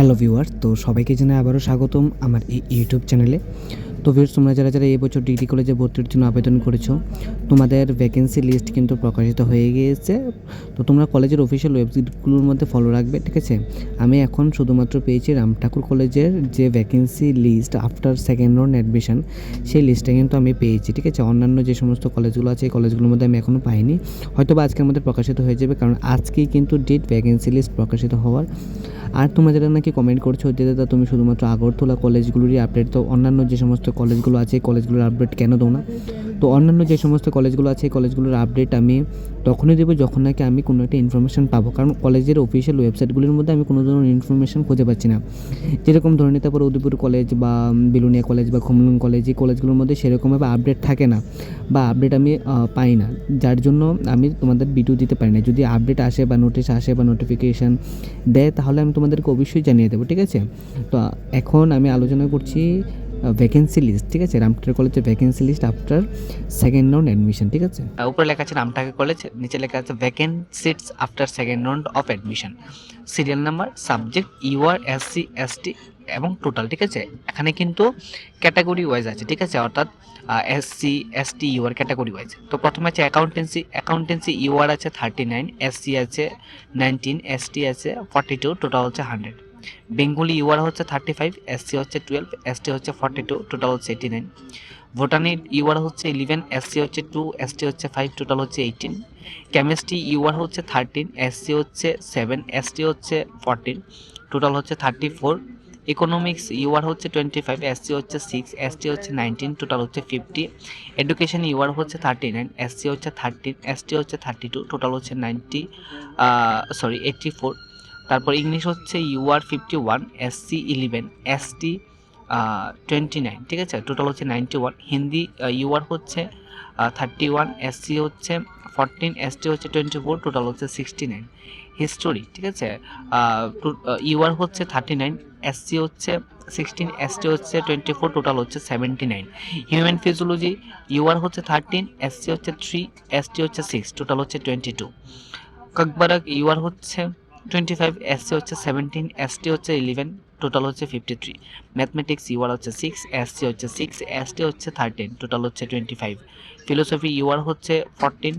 Hello viewers তো সবাইকে জানাই আবারও স্বাগতম আমার এই ইউটিউব চ্যানেলে। তো ভিউয়ার্স, তোমরা যারা যারা এই বছর ডিগ্রি কলেজে ভর্তির জন্য আবেদন করেছ, তোমাদের ভ্যাকেন্সি লিস্ট কিন্তু প্রকাশিত হয়ে গিয়েছে। তো তোমরা কলেজের অফিসিয়াল ওয়েবসাইটগুলোর মধ্যে ফলো রাখবে, ঠিক আছে? আমি এখন শুধুমাত্র পেয়েছি রাম ঠাকুর কলেজের যে vacancy list after second round admission সেই লিস্টটা কিন্তু আমি পেয়েছি, ঠিক আছে? অন্যান্য যে সমস্ত কলেজগুলো আছে, এই কলেজগুলোর মধ্যে আমি এখনও পাইনি। হয়তো বা আজকের মধ্যে প্রকাশিত হয়ে যাবে, কারণ আজকেই কিন্তু ডেট ভ্যাকেন্সি লিস্ট প্রকাশিত হওয়ার আর তোমরা যেটা নাকি কমেন্ট করছ যে দাদা তুমি শুধুমাত্র আগরতলা কলেজগুলোরই আপডেট তো অন্যান্য যে সমস্ত কলেজগুলো আছে কলেজগুলোর আপডেট কেন দাও না? তো অন্যান্য যে সমস্ত কলেজগুলো আছে, এই কলেজগুলোর আপডেট আমি তখনই দেবো যখন নাকি আমি কোনো একটা ইনফরমেশন পাবো। কারণ কলেজের অফিসিয়াল ওয়েবসাইটগুলির মধ্যে আমি কোনো ধরনের ইনফরমেশন খুঁজে পাচ্ছি না। যেরকম ধরে নিতে পারো উদয়পুর কলেজ বা বিলুনিয়া কলেজ বা খুমলুং কলেজ, এই কলেজগুলোর মধ্যে সেরকমভাবে আপডেট থাকে না বা আপডেট আমি পাই না। যার জন্য আমি তোমাদের ভিডিও দিতে পারি না। যদি আপডেট আসে বা নোটিশ আসে বা নোটিফিকেশান দেয়, তাহলে আমি তোমাদেরকে অবশ্যই জানিয়ে দেবো, ঠিক আছে? তো এখন আমি আলোচনা করছি ভ্যাকেন্সি লিস্ট ঠিক আছে? রামটের কলেজের vacancy list after second round admission ঠিক আছে? উপরে লেখা আছে রামটাকে কলেজ নিচে লেখা আছে vacant seats after second round of admission serial number subject UR SC ST এবং টোটাল ঠিক আছে? এখানে কিন্তু ক্যাটাগরি ওয়াইজ আছে, ঠিক আছে? অর্থাৎ SC ST UR category wise তো প্রথমে আছে অ্যাকাউন্টেন্সি অ্যাকাউন্টেন্সি ইউআর আছে থার্টি নাইন এসসি আছে নাইনটিন এসটি আছে ফর্টি টু টোটাল হচ্ছে হান্ড্রেড বেঙ্গলি ইউআর হচ্ছে থার্টি ফাইভ এসসি হচ্ছে টুয়েলভ এসটি হচ্ছে ফর্টি টু টোটাল হচ্ছে এইটি নাইন ভুটানি ইউআর হচ্ছে ইলেভেন এসসি হচ্ছে টু এসটি হচ্ছে ফাইভ টোটাল হচ্ছে এইটিন কেমিস্ট্রি ইউআর হচ্ছে থার্টিন এসসি হচ্ছে সেভেন এসটি হচ্ছে ফোরটিন টোটাল হচ্ছে থার্টি ফোর ইকোনমিক্স ইউআর হচ্ছে টোয়েন্টি ফাইভ এসসি হচ্ছে সিক্স এসটি হচ্ছে নাইনটিন টোটাল হচ্ছে ফিফটি এডুকেশন ইউআর হচ্ছে থার্টি নাইন এসসি হচ্ছে থার্টিন এসটি হচ্ছে থার্টি টু টোটাল হচ্ছে নাইনটি সরি এইটটি ফোর তারপর ইংলিশ হচ্ছে UR fifty one SC eleven ST twenty nine ঠিক আছে? টোটাল হচ্ছে নাইনটি ওয়ান হিন্দি ইউআর হচ্ছে থার্টি ওয়ান এসসি হচ্ছে ফোরটিন এসটি হচ্ছে টোয়েন্টি ফোর টোটাল হচ্ছে সিক্সটি নাইন হিস্টোরি ঠিক আছে? ইউআর হচ্ছে থার্টি নাইন এসসি হচ্ছে সিক্সটিন এসটি হচ্ছে টোয়েন্টি ফোর টোটাল হচ্ছে seventy nine human physiology UR হচ্ছে থার্টিন এসসি হচ্ছে থ্রি এসটি হচ্ছে সিক্স টোটাল হচ্ছে টোয়েন্টি টু ককবারাক ইউআর হচ্ছে টোয়েন্টি ফাইভ এসসি হচ্ছে সেভেন্টিন এসটি হচ্ছে ইলেভেন টোটাল হচ্ছে ফিফটি থ্রি ম্যাথমেটিক্স ইউআর হচ্ছে সিক্স এসসি হচ্ছে সিক্স এসটি হচ্ছে থার্টিন টোটাল হচ্ছে টোয়েন্টি ফাইভ ফিলোসফি ইউআর হচ্ছে ফোরটিন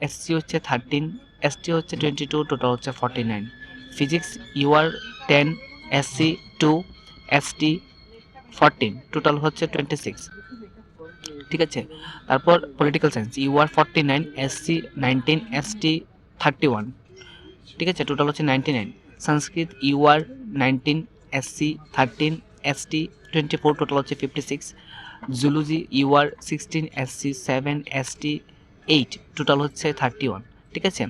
এসসি হচ্ছে থার্টিন এসটি হচ্ছে টোয়েন্টি টু টোটাল হচ্ছে forty nine physics UR ten SC two ST fourteen total হচ্ছে twenty six ঠিক আছে? তারপর political science UR forty nine SC nineteen ST thirty one ঠিক আছে টোটাল হচ্ছে ninety nine Sanskrit UR nineteen SC thirteen ST twenty four total হচ্ছে fifty six zoology UR sixteen SC seven ST eight total হচ্ছে thirty one ঠিক আছে?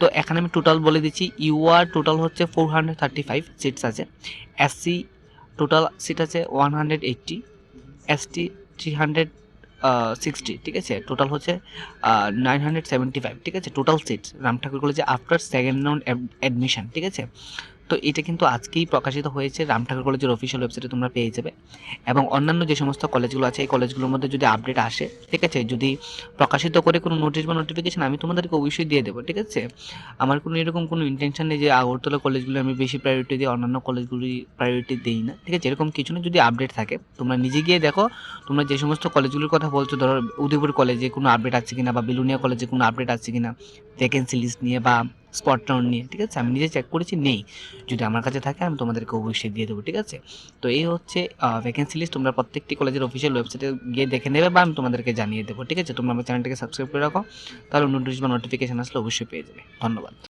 তো এখানে আমি টোটাল বলে দিচ্ছি ইউআর টোটাল হচ্ছে four hundred thirty five seats আছে এসসি টোটাল সিট আছে one hundred eighty ST three hundred sixty ঠিক আছে? টোটাল হচ্ছে নাইন হান্ড্রেড সেভেন্টি ফাইভ ঠিক আছে? টোটাল সিট রাম ঠাকুর কলেজে আফটার সেকেন্ড রাউন্ড অ্যাডমিশন ঠিক আছে? তো এটা কিন্তু আজকেই প্রকাশিত হয়েছে রাম ঠাকুর কলেজের অফিসিয়াল ওয়েবসাইটে তোমরা পেয়ে যাবে। এবং অন্যান্য যে সমস্ত কলেজগুলো আছে, এই কলেজগুলোর মধ্যে যদি আপডেট আসে, ঠিক আছে? যদি প্রকাশিত করে কোনো নোটিশ বা নোটিফিকেশন আমি তোমাদেরকে অবশ্যই দিয়ে দেবো, ঠিক আছে? আমার কোনো এরকম কোনো ইন্টেনশন নেই যে আগরতলা কলেজগুলো আমি বেশি প্রায়োরিটি দিই অন্যান্য কলেজগুলি প্রায়োরিটি দিই না, ঠিক আছে? এরকম কিছু না, যদি আপডেট থাকে, তোমরা নিজে গিয়ে দেখো, তোমরা যে সমস্ত কলেজগুলোর কথা বলছো, ধরো উদয়পুর কলেজে কোনো আপডেট আছে কিনা বা বিলুনিয়া কলেজে কোনো আপডেট আছে কিনা ভ্যাকেন্সি লিস্ট নিয়ে বা স্পট রাউন্ড নিয়ে, ঠিক আছে? আমি নিজে চেক করেছি, নেই। যদি আমার কাছে থাকে, আমি তোমাদেরকে অবশ্যই দিয়ে দেবো, ঠিক আছে? তো এই হচ্ছে ভ্যাকেন্সি লিস্ট তোমরা প্রত্যেকটি কলেজের অফিসিয়াল ওয়েবসাইটে গিয়ে দেখে নেবে বা আমি তোমাদেরকে জানিয়ে দেবো, ঠিক আছে? তোমরা আমার চ্যানেলটাকে সাবস্ক্রাইব করে রাখো, তাহলে নোটিফিকেশান আসলে অবশ্যই পেয়ে যাবে। ধন্যবাদ।